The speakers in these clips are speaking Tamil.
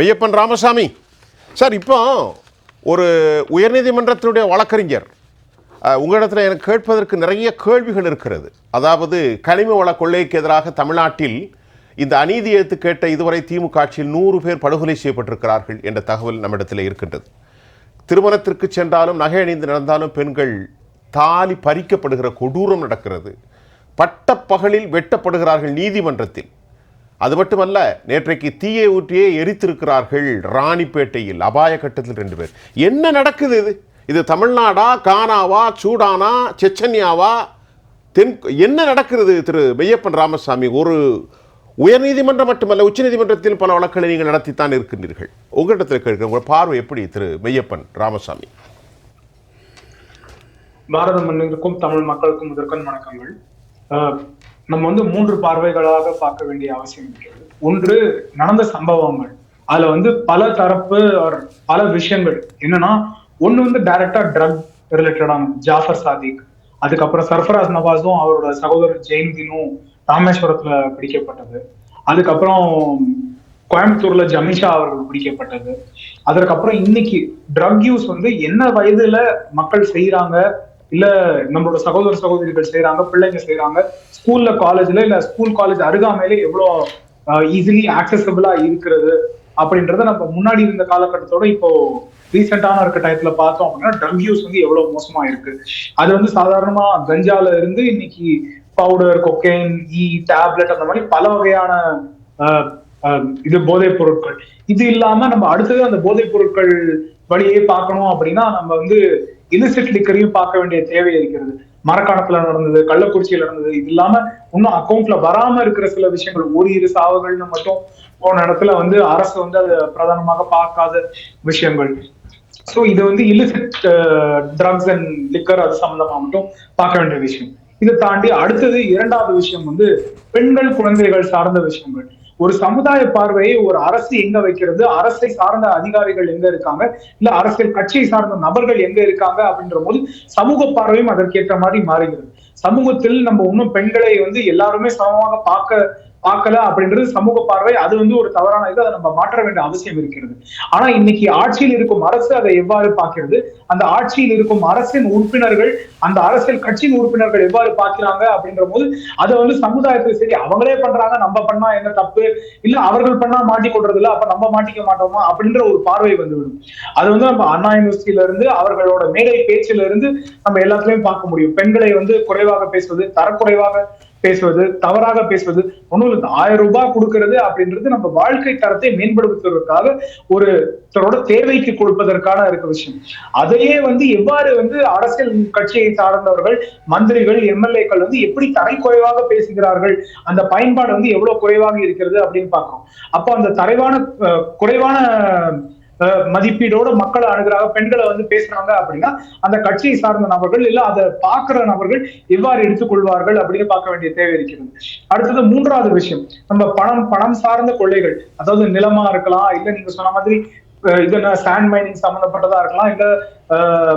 மெய்யப்பன் ராமசாமி. சார் இப்போ ஒரு உயர்நீதிமன்றத்தினுடைய வழக்கறிஞர் உங்களிடத்தில் எனக்கு கேட்பதற்கு நிறைய கேள்விகள் இருக்கிறது. அதாவது கனிம வள கொள்ளைக்கு எதிராக தமிழ்நாட்டில் இந்த அநீதி எடுத்து கேட்ட இதுவரை திமுக ஆட்சியில் நூறு பேர் படுகொலை செய்யப்பட்டிருக்கிறார்கள் என்ற தகவல் நம்மிடத்தில் இருக்கின்றது. திருமணத்திற்கு சென்றாலும் நகை அணிந்து நடந்தாலும் பெண்கள் தாலி பறிக்கப்படுகிற கொடூரம் நடக்கிறது. பட்டப்பகலில் வெட்டப்படுகிறார்கள் நீதிமன்றத்தில். அது மட்டுமல்ல நேற்றைக்கு தீயை ஊற்றியே எரித்திருக்கிறார்கள் ராணிப்பேட்டையில் அபாய கட்டத்தில் ரெண்டு பேர். என்ன நடக்குது இது? இது தமிழ்நாடா கானாவா சூடானா செச்சன்யாவா? தென் என்ன நடக்கிறது திரு மெய்யப்பன் ராமசாமி? ஒரு உயர்நீதிமன்றம் மட்டுமல்ல உச்சநீதிமன்றத்தில் பல வழக்குகளை நீங்கள் நடத்தித்தான் இருக்கின்றீர்கள். உங்களிடத்தில் கேட்கிற உங்கள் பார்வை எப்படி திரு மெய்யப்பன் ராமசாமி? பாரத மண்ணிற்கும் தமிழ் மக்களுக்கும் முதற்கண் வணக்கங்கள். நம்ம வந்து மூன்று பார்வைகளாக பார்க்க வேண்டிய அவசியம் இருக்கிறது. ஒன்று நடந்த சம்பவங்கள். அதுல வந்து பல தரப்பு பல விஷயங்கள். என்னன்னா ஒண்ணு வந்து டைரக்டா ட்ரக் ரிலேட்டடான ஜாஃபர் சாதிக். அதுக்கப்புறம் சர்ஃபராஸ் நவாஸும் அவரோட சகோதரர் ஜெயந்தினும் ராமேஸ்வரத்துல பிடிக்கப்பட்டது. அதுக்கப்புறம் கோயம்புத்தூர்ல ஜமிஷா அவர்கள் பிடிக்கப்பட்டது. அதற்கப்புறம் இன்னைக்கு ட்ரக் யூஸ் வந்து என்ன வயதுல மக்கள் செய்யறாங்க இல்ல நம்மளோட சகோதர சகோதரிகள் செய்யறாங்க பிள்ளைங்க செய்யறாங்க ஸ்கூல்ல காலேஜ்ல இல்ல ஸ்கூல் காலேஜ் அருகாமையிலே எவ்வளவு ஈஸிலி ஆக்சசபிளா இருக்கிறது அப்படின்றத நம்ம முன்னாடி இருந்த காலகட்டத்தோட இப்போ ரீசெண்டான இருக்க டயத்துல பார்த்தோம் அப்படின்னா ட்ரக் யூஸ் வந்து எவ்வளவு மோசமா இருக்கு. அது வந்து சாதாரணமா கஞ்சால இருந்து இன்னைக்கு பவுடர் கொக்கைன் இ டேப்லெட் அந்த மாதிரி பல வகையான இது போதைப் பொருட்கள். இது இல்லாம நம்ம அடுத்தது அந்த போதைப் பொருட்கள் வழியே பார்க்கணும் அப்படின்னா நம்ம வந்து இலிசிட் லிக்கரையும் பார்க்க வேண்டிய தேவை இருக்கிறது. மரக்காணத்துல நடந்தது கள்ளக்குறிச்சியில நடந்தது இது இல்லாம இன்னும் அக்கௌண்ட்ல வராம இருக்கிற சில விஷயங்கள். ஒரு இரு சாவுகள்னு மட்டும் போன இடத்துல வந்து அரசு வந்து அது பிரதானமாக பார்க்காத விஷயங்கள். சோ இது வந்து இலிசிட் ட்ரக்ஸ் அண்ட் லிக்கர் அது சம்பந்தமா மட்டும் பார்க்க வேண்டிய விஷயம். இதை தாண்டி அடுத்தது இரண்டாவது விஷயம் வந்து பெண்கள் குழந்தைகள் சார்ந்த விஷயங்கள். ஒரு சமுதாய பார்வையை ஒரு அரசு எங்க வைக்கிறது? அரசை சார்ந்த அதிகாரிகள் எங்க இருக்காங்க? இல்ல அரசியல் கட்சியை சார்ந்த நபர்கள் எங்க இருக்காங்க? அப்படின்ற போது சமூக பார்வையும் அதற்கேற்ற மாதிரி மாறுகிறது. சமூகத்தில் நம்ம இன்னும் பெண்களை வந்து எல்லாருமே சமமாக பார்க்க பார்க்கல அப்படின்றது சமூக பார்வை அது வந்து ஒரு தவறான இது அதை நம்ம மாற்ற வேண்டிய அவசியம் இருக்கிறது. ஆனா இன்னைக்கு ஆட்சியில் இருக்கும் அரசு அதை எவ்வாறு பார்க்கிறது? அந்த ஆட்சியில் இருக்கும் அரசின் உறுப்பினர்கள் அந்த அரசியல் கட்சியின் உறுப்பினர்கள் எவ்வாறு பார்க்கிறாங்க அப்படின்ற போது அதை வந்து சமுதாயத்தில் சரி அவங்களே பண்றாங்க நம்ம பண்ணா என்ன தப்பு? இல்ல அவர்கள் பண்ணா மாட்டிக்கொள்றது இல்ல அப்ப நம்ம மாட்டிக்க மாட்டோமா? அப்படின்ற ஒரு பார்வை வந்துவிடும். அது வந்து நம்ம அண்ணா யூனிவர்சிட்டியில இருந்து அவர்களோட மேடை பேச்சில இருந்து நம்ம எல்லாத்துலயும் பார்க்க முடியும். பெண்களை வந்து குறைவாக பேசுவது தரக்குறைவாக பேசுவது தவறாக பேசுவது ஒண்ணும் இல்லை ஆயிரம் ரூபாய் கொடுக்கறது அப்படின்றது நம்ம வாழ்க்கை தரத்தை மேம்படுத்துவதற்காக ஒரு தன்னோட தேவைக்கு கொடுப்பதற்கான இருக்க விஷயம். அதையே வந்து எவ்வாறு வந்து அரசியல் கட்சியை சார்ந்தவர்கள் மந்திரிகள் எம்எல்ஏக்கள் வந்து எப்படி தரை குறைவாக பேசுகிறார்கள் அந்த பயன்பாடு வந்து எவ்வளவு குறைவாக இருக்கிறது அப்படின்னு பார்க்கிறோம். அப்போ அந்த தரைவான அஹ், குறைவான மதிப்பீடோட மக்களை அணுகிறாங்க பெண்களை வந்து பேசுறாங்க அப்படின்னா அந்த கட்சியை சார்ந்த நபர்கள் இல்ல அதை பார்க்கிற நபர்கள் எவ்வாறு எடுத்துக்கொள்வார்கள் அப்படின்னு பார்க்க வேண்டிய தேவை இருக்கிறது. அடுத்தது மூன்றாவது விஷயம் நம்ம பணம் பணம் சார்ந்த கொள்ளைகள் அதாவது நிலமா இருக்கலாம் இல்ல நீங்க சொன்ன மாதிரி இது என்ன சாண்ட் மைனிங் சம்பந்தப்பட்டதா இருக்கலாம் இல்ல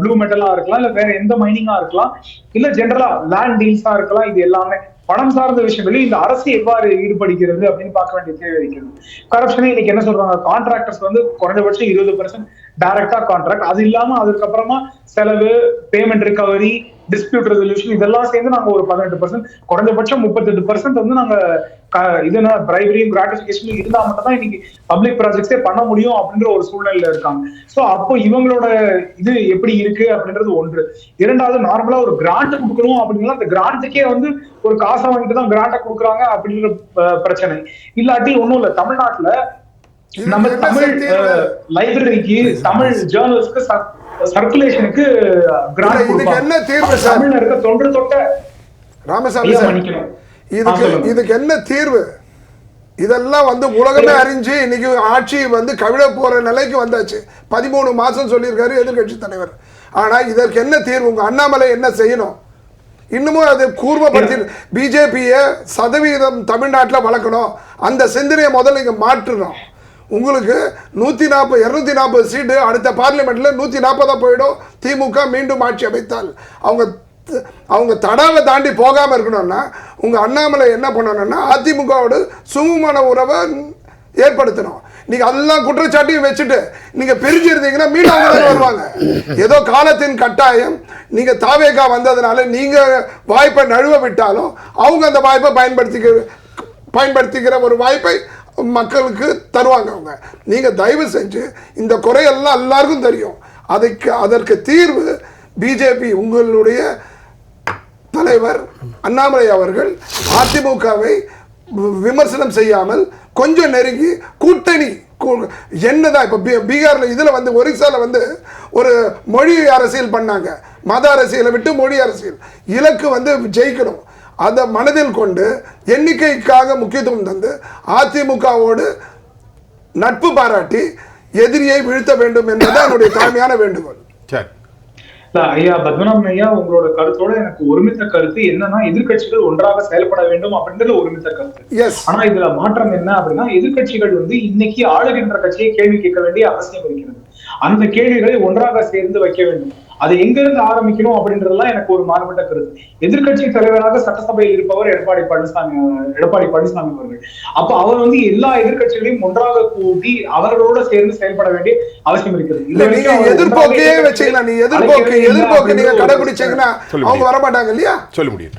ப்ளூ மெட்டலா இருக்கலாம் இல்ல வேற எந்த மைனிங்கா இருக்கலாம் இல்ல ஜென்ரலா லேண்ட் டீல்ஸா இருக்கலாம் இது எல்லாமே பணம் சார்ந்த விஷயங்களில் இந்த அரசு எவ்வாறு ஈடுபடுகிறது அப்படின்னு பார்க்க வேண்டிய தேவை இருக்கிறது. கரப்ஷனே இன்னைக்கு என்ன சொல்றாங்க? கான்ட்ராக்டர்ஸ் வந்து குறைந்தபட்சம் இருபது பர்சன்ட் டைரக்டா கான்ட்ராக்ட் அது இல்லாம அதுக்கப்புறமா செலவு பேமெண்ட் ரிகவரி டிஸ்பியூட் ரெசல்யூஷன் இதெல்லாம் சேர்ந்து நாங்க ஒரு பதினெட்டு பர்சன்ட் குறைஞ்சபட்சம் முப்பத்தெட்டு பர்சன்ட் வந்து நாங்க க- பிரைவரியும் கிராட்டிபிகேஷனும் இருந்தா மட்டும் தான் இன்னைக்கு பப்ளிக் ப்ராஜெக்ட்ஸே பண்ண முடியும் அப்படின்ற ஒரு சூழ்நிலையில இருக்காங்க. சோ அப்போ இவங்களோட இது எப்படி இருக்கு அப்படின்றது ஒன்று. இரண்டாவது நார்மலா ஒரு கிராண்ட் கொடுக்கணும் அப்படின்னா அந்த கிராண்ட்டுக்கே வந்து ஒரு காசை வாங்கிட்டு தான் கிராண்டை கொடுக்குறாங்க அப்படின்ற பிரச்சனை. இல்லாட்டி ஒன்றும் இல்லை தமிழ்நாட்டுல நம்ம தமிழ்? லைப்ரரிக்கு தமிழ் ஜேர்னல்ஸ்க்கு சர்க்குலேஷனுக்கு என்ன தீர்வு? தமிழ்ல இருக்க தொன்று தொட்ட ராமசாமி இதுக்கு. இதுக்கு என்ன தீர்வு? இதெல்லாம் வந்து உலகமே அறிஞ்சு இன்னைக்கு ஆட்சி வந்து கவிழ போற நிலைக்கு வந்தாச்சு. பதிமூணு மாசம் சொல்லியிருக்காரு எதிர்க்கட்சி தலைவர். ஆனா இதற்கு என்ன தீர்வு? உங்க அண்ணாமலை என்ன செய்யணும்? இன்னமும் அது கூர்மப்படுத்தி பிஜேபியை சதவீதம் தமிழ்நாட்டில் வளர்க்கணும். அந்த சிந்தனையை முதல்ல இங்கே மாற்றணும். உங்களுக்கு நூற்றி நாற்பது இரநூத்தி நாற்பது சீட்டு அடுத்த பார்லிமெண்ட்டில் நூற்றி நாற்பதாக போயிடும். திமுக மீண்டும் ஆட்சி அமைத்தால். அவங்க அவங்க தடாவை தாண்டி போகாமல் இருக்கணும்னா உங்கள் அண்ணாமலை என்ன பண்ணணும்னா அதிமுகவோடு சுமூகமான உறவை ஏற்படுத்தணும். நீங்க அதெல்லாம் குற்றச்சாட்டையும் வச்சுட்டு நீங்க பிரிஞ்சிருந்தீங்கன்னா மீண்டும் அவங்க வருவாங்க. ஏதோ காலத்தின் கட்டாயம் நீங்க தாவேகா வந்ததுனால நீங்க வாய்ப்பை நழுவ விட்டாலும் அவங்க அந்த வாய்ப்பை பயன்படுத்திக்க பயன்படுத்திக்கிற ஒரு வாய்ப்பை மக்களுக்கு தருவாங்க அவங்க. நீங்கள் தயவு செஞ்சு இந்த குறையெல்லாம் எல்லாருக்கும் தெரியும். அதுக்கு அதற்கு தீர்வு பிஜேபி உங்களுடைய தலைவர் அண்ணாமலை அவர்கள் அதிமுகவை விமர்சனம் செய்யாமல் கொஞ்சம் நெருங்கி கூட்டணி கூ- என்னதான் இப்போ பீ பீகாரில் இதில் வந்து ஒரிசால வந்து ஒரு மொழி அரசியல் பண்ணாங்க. மத அரசியலை விட்டு மொழி அரசியல். இலக்கு வந்து ஜெயிக்கணும். அதை மனதில் கொண்டு எண்ணிக்கைக்காக முக்கியத்துவம் தந்து அதிமுகவோடு நட்பு பாராட்டி எதிரியை வீழ்த்த வேண்டும் என்பது என்னுடைய தாழ்மையான வேண்டுகோள். சரி. ஐயா பத்மநாபன் ஐயா உங்களோட கருத்தோட எனக்கு ஒருமித்த கருத்து என்னன்னா எதிர்க்கட்சிகள் ஒன்றாக செயல்பட வேண்டும் அப்படின்றது ஒருமித்த கருத்து. எஸ் ஆனா இதுல மாற்றம் என்ன அப்படின்னா எதிர்க்கட்சிகள் வந்து இன்னைக்கு ஆளுகின்ற கட்சியை கேள்வி கேட்க வேண்டிய அவசியம் இருக்கிறது. அந்த கேள்விகளை ஒன்றாக சேர்ந்து வைக்க வேண்டும். அது எங்க இருந்து ஆரம்பிக்கணும் அப்படின்றதெல்லாம் எனக்கு ஒரு மாறுபட்ட கருத்து. எதிர்க்கட்சி தலைவராக சட்டசபையில் இருப்பவர் எடப்பாடி பழனிசாமி எடப்பாடி பழனிசாமி அவர்கள். அப்ப அவர் வந்து எல்லா எதிர்க்கட்சிகளையும் ஒன்றாக கூட்டி அவர்களோட சேர்ந்து செயல்பட வேண்டிய அவசியம் இருக்கிறது. எதிர்போக்கையே வச்சீங்கன்னா நீ எதிர்போக்கு எதிர்போக்கு நீங்க கடைபிடிச்சீங்கன்னா. அவங்க வரமாட்டாங்க இல்லையா? சொல்ல முடியும்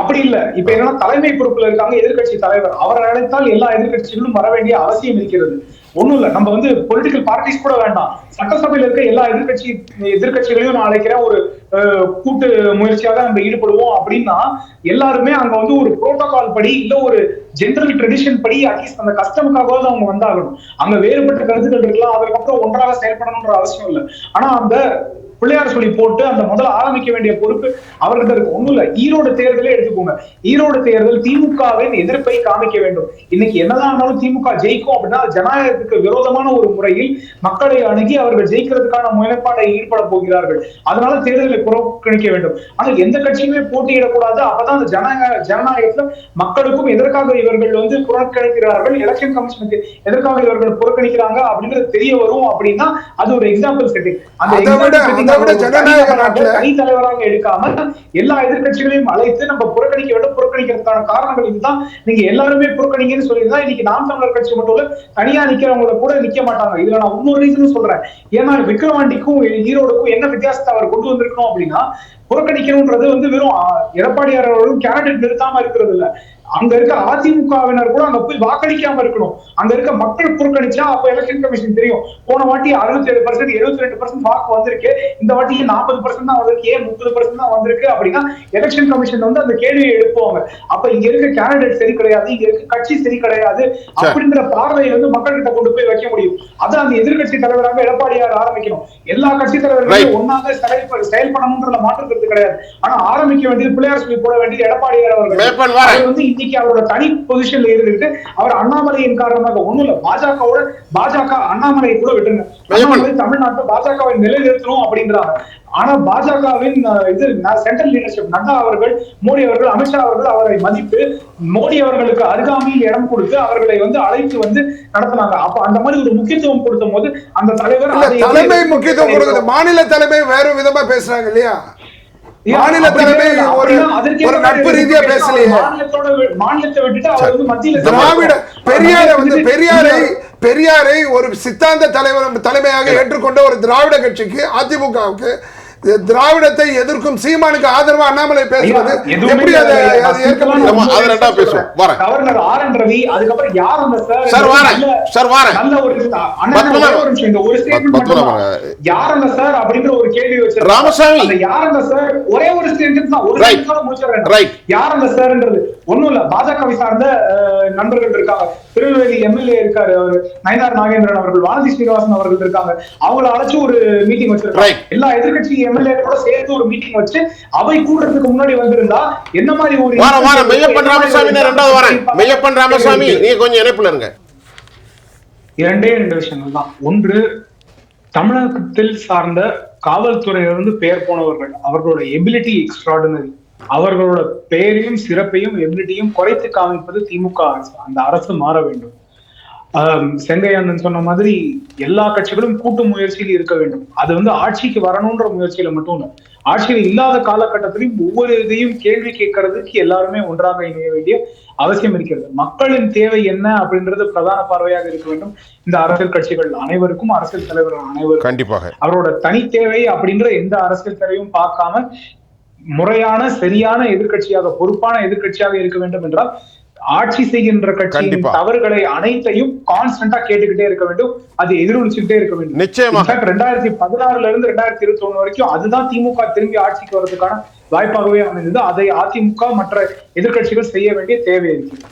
அப்படி இல்ல. இப்ப என்னன்னா தலைமை பொறுப்புல இருக்காங்க எதிர்க்கட்சி தலைவர். அவர் அழைத்தால் எல்லா எதிர்க்கட்சிகளும் வர வேண்டிய அவசியம் இருக்கிறது. ஒண்ணும் இல்ல. நம்ம வந்து பொலிட்டிக்கல் பார்ட்டிஸ் கூட வேண்டாம். சட்டசபையில இருக்க எல்லா எதிர்க்கட்சி எதிர்க்கட்சிகளையும் நான் அழைக்கிறேன். ஒரு கூட்டு முயற்சியாக நம்ம ஈடுபடுவோம் அப்படின்னா எல்லாருமே அங்க வந்து ஒரு புரோட்டோகால் படி இல்ல ஒரு ஜென்ரல் ட்ரெடிஷன் படி அட்லீஸ்ட் அந்த கஸ்டமுக்காகவாவது அவங்க வந்தாகணும். அங்க வேறுபட்ட கருத்துக்கள் இருக்கலாம். அதுக்கப்புறம் ஒன்றாக செயல்படணும்ன்ற அவசியம் இல்லை. ஆனா அந்த பிள்ளையார் சொல்லி போட்டு அந்த முதல்ல ஆரம்பிக்க வேண்டிய பொறுப்பு அவர்கிட்ட இருக்கு ஒண்ணும் இல்ல. ஈரோடு தேர்தலே எடுத்துக்கோங்க. ஈரோடு தேர்தல் திமுகவின் எதிர்ப்பை காமிக்க வேண்டும். இன்னைக்கு என்னதான் இருந்தாலும் திமுக ஜெயிக்கும் அப்படின்னா ஜனநாயகத்துக்கு விரோதமான ஒரு முறையில் மக்களை அணுகி அவர்கள் ஜெயிக்கிறதுக்கான முயற்பாட்டை ஈடுபட போகிறார்கள். அதனால தேர்தலை புறக்கணிக்க வேண்டும். ஆனால் எந்த கட்சியுமே போட்டியிடக்கூடாது. அப்பதான் அந்த ஜனநாயக ஜனநாயகத்துல மக்களுக்கும் எதற்காக இவர்கள் வந்து புறக்கணிக்கிறார்கள்? எலெக்ஷன் கமிஷனுக்கு எதற்காக இவர்கள் புறக்கணிக்கிறாங்க? அப்படின்றது தெரிய வரும் அப்படின்னா அது ஒரு எக்ஸாம்பிள் செட்டிங் அந்த அதை விட- ஜனநாயக நாட்டுல- தலைவராக எடுக்காம எல்லா எதிர்க்கட்சிகளையும் அழைத்து நம்ம புறக்கணிக்க வேண்டும் புறக்கணிக்கிறதுக்கான காரணங்கள் இதுதான். நீங்க எல்லாருமே புறக்கணிங்கன்னு சொல்லியிருந்தா இன்னைக்கு நாம் தமிழர் கட்சி மட்டும் இல்ல தனியா நிக்கிறவங்கள கூட நிக்க மாட்டாங்க. இதுல நான் இன்னொரு ரீசன் சொல்றேன். ஏன்னா விக்ரவாண்டிக்கும் ஈரோடுக்கும் என்ன வித்தியாசத்தை அவர் கொண்டு வந்திருக்கணும் அப்படின்னா புறக்கணிக்கணும்ன்றது வந்து வெறும் ஆ, எடப்பாடியார் அவர்களும் கேண்டிடேட் நிறுத்தாம இருக்கிறது இல்ல. அங்க இருக்க அதிமுகவினர் கூட அங்க போய் வாக்களிக்காம இருக்கணும். அங்க இருக்க மக்கள் புறக்கணிச்சா அப்ப எலெக்ஷன் கமிஷன் தெரியும். போன வாட்டி அறுபத்தி ஏழு பர்சன்ட் எழுபத்தி ரெண்டு பர்சன்ட் வாக்கு வந்திருக்கு. இந்த வாட்டி நாற்பது பர்சன்ட் தான் வந்திருக்கு. ஏன் முப்பது பர்சன்ட் தான் வந்திருக்கு அப்படின்னா எலெக்ஷன் கமிஷன் வந்து அந்த கேள்வியை எழுப்புவாங்க. அப்ப இங்க இருக்க கேண்டிடேட் சரி கிடையாது இங்க இருக்க கட்சி சரி கிடையாது அப்படின்ற பார்வையை வந்து மக்கள் கிட்ட கொண்டு போய் வைக்க முடியும். அது அந்த எதிர்க்கட்சி தலைவராக எடப்பாடியார் ஆரம்பிக்கணும்? எல்லா கட்சி Right. தலைவர்களும் ஒன்னாக செயல்பட செயல்படணும்ன்றத மாற்றுக்கிறது கிடையாது. ஆனா ஆரம்பிக்க வேண்டியது பிள்ளையார் சொல்லி போட வேண்டியது எடப்பாடியார் அவர்கள். வந்து இன்னைக்கு அவரோட தனி பொசிஷன்ல இருந்துட்டு அவர் அண்ணாமலையின் காரணமாக ஒண்ணும் இல்ல பாஜகவோட பாஜக அண்ணாமலையை கூட விட்டுருங்க. அண்ணாமலை தமிழ்நாட்டுல பாஜகவை நிலைநிறுத்தணும் அப்படின்றாங்க. ஆனா பாஜகவின் இது சென்ட்ரல் லீடர்ஷிப் நட்டா அவர்கள் மோடி அவர்கள் அமித்ஷா அவர்கள் அவரை மதித்து மோடி அவர்களுக்கு அருகாமையில் இடம் கொடுத்து அவர்களை வந்து அழைத்து வந்து நடத்தினாங்க. அப்ப அந்த மாதிரி ஒரு முக்கியத்துவம் கொடுத்த போது அந்த தலைவர் தலைமை முக்கியத்துவம் கொடுக்குது. மாநில தலைமை வேற விதமா பேசுறாங்க இல்லையா? மாநில தலைமை ஒரு ஒரு நட்பு ரீதியா பேசலையே. திராவிட பெரியாரை வந்து பெரியாரை பெரியாரை ஒரு சித்தாந்த தலைவர் தலைமையாக ஏற்றுக்கொண்ட ஒரு திராவிட கட்சிக்கு அதிமுகவுக்கு திராவிடத்தை எதிர்க்கும் சீமானுக்கு ஆதரவா அண்ணாமலை பேசுவது எப்படி அதை. அது ரெண்டா பேசுவோம். வரேன். கவர்னர் ஆர் என் ரவி அதுக்கப்புறம் யார் அந்த சார் சார், வரேன். சார், வரேன். நல்ல ஒரு இந்த ஒரு. மட்டும்தான். யார் அந்த சார் அப்படின்ற ஒரு கேள்வி வச்சு ராமசாமி. அந்த யார் அந்த சார் ஒரே ஒரு ஸ்டேட்மெண்ட் தான் ஒரு. நிமிஷம் முடிச்சிடுறேன் Right. யார் அந்த சார்ன்றது ஒண்ணும் இல்ல. பாஜகவை சார்ந்த நண்பர்கள் இருக்காங்க. திருநெல்வேலி எம்எல்ஏ இருக்காரு அவரு. நயனார் நாகேந்திரன் அவர்கள் வானதி ஸ்ரீனிவாசன் அவர்கள் இருக்காங்க. அவங்கள அழைச்சு ஒரு மீட்டிங் வச்சிருக்காங்க. எல்லா எதிர்க்கட்சி எம்எல்ஏ கூட சேர்த்து ஒரு மீட்டிங் வச்சு அவை கூடுறதுக்கு முன்னாடி வந்திருந்தா என்ன மாதிரி ஒரு வார வாரம் மெய்யப்பன் ராமசாமி ரெண்டாவது வரேன் மெய்யப்பன் ராமசாமி நீங்க கொஞ்சம் இணைப்புல இருங்க. இரண்டே ரெண்டு விஷயங்கள் தான். ஒன்று தமிழகத்தில் சார்ந்த காவல்துறையிலிருந்து பெயர் போனவர்கள் அவர்களோட எபிலிட்டி எக்ஸ்ட்ராடினரி அவர்களோட பெயரையும் சிறப்பையும் எபிலிட்டியும் குறைத்து காமிப்பது திமுக அரசு அந்த அரசு மாற வேண்டும். செங்கையானன் சொன்ன மாதிரி எல்லா கட்சிகளும் கூட்டு முயற்சியில் இருக்க வேண்டும். அது வந்து ஆட்சிக்கு வரணும்ன்ற முயற்சியில மட்டும் இல்ல ஆட்சியில் இல்லாத காலகட்டத்திலையும் ஒவ்வொரு இதையும் கேள்வி கேட்கறதுக்கு எல்லாருமே ஒன்றாக இணைய வேண்டிய அவசியம் இருக்கிறது. மக்களின் தேவை என்ன அப்படின்றது பிரதான பார்வையாக இருக்க வேண்டும். இந்த அரசியல் கட்சிகள் அனைவருக்கும் அரசியல் தலைவர்கள் அனைவருக்கும் கண்டிப்பாக. அவரோட தனித்தேவை அப்படின்ற எந்த அரசியல் தேவையும் பார்க்காம முறையான சரியான எதிர்க்கட்சியாக பொறுப்பான எதிர்க்கட்சியாக இருக்க வேண்டும் என்றால் ஆட்சி செய்கின்ற கட்சியின். தவறுகளை அனைத்தையும் கான்ஸ்டன்டா கேட்டுக்கிட்டே இருக்க வேண்டும். அது எதிரொலிச்சுக்கிட்டே இருக்க வேண்டும். நிச்சயமாக. ரெண்டாயிரத்தி பதினாறுல இருந்து ரெண்டாயிரத்தி இருபத்தி ஒண்ணு வரைக்கும் அதுதான் திமுக திரும்பி ஆட்சிக்கு வர்றதுக்கான வாய்ப்பாகவே அமைந்தது. அதை அதிமுக மற்ற எதிர்க்கட்சிகள் செய்ய வேண்டிய தேவை இருக்கு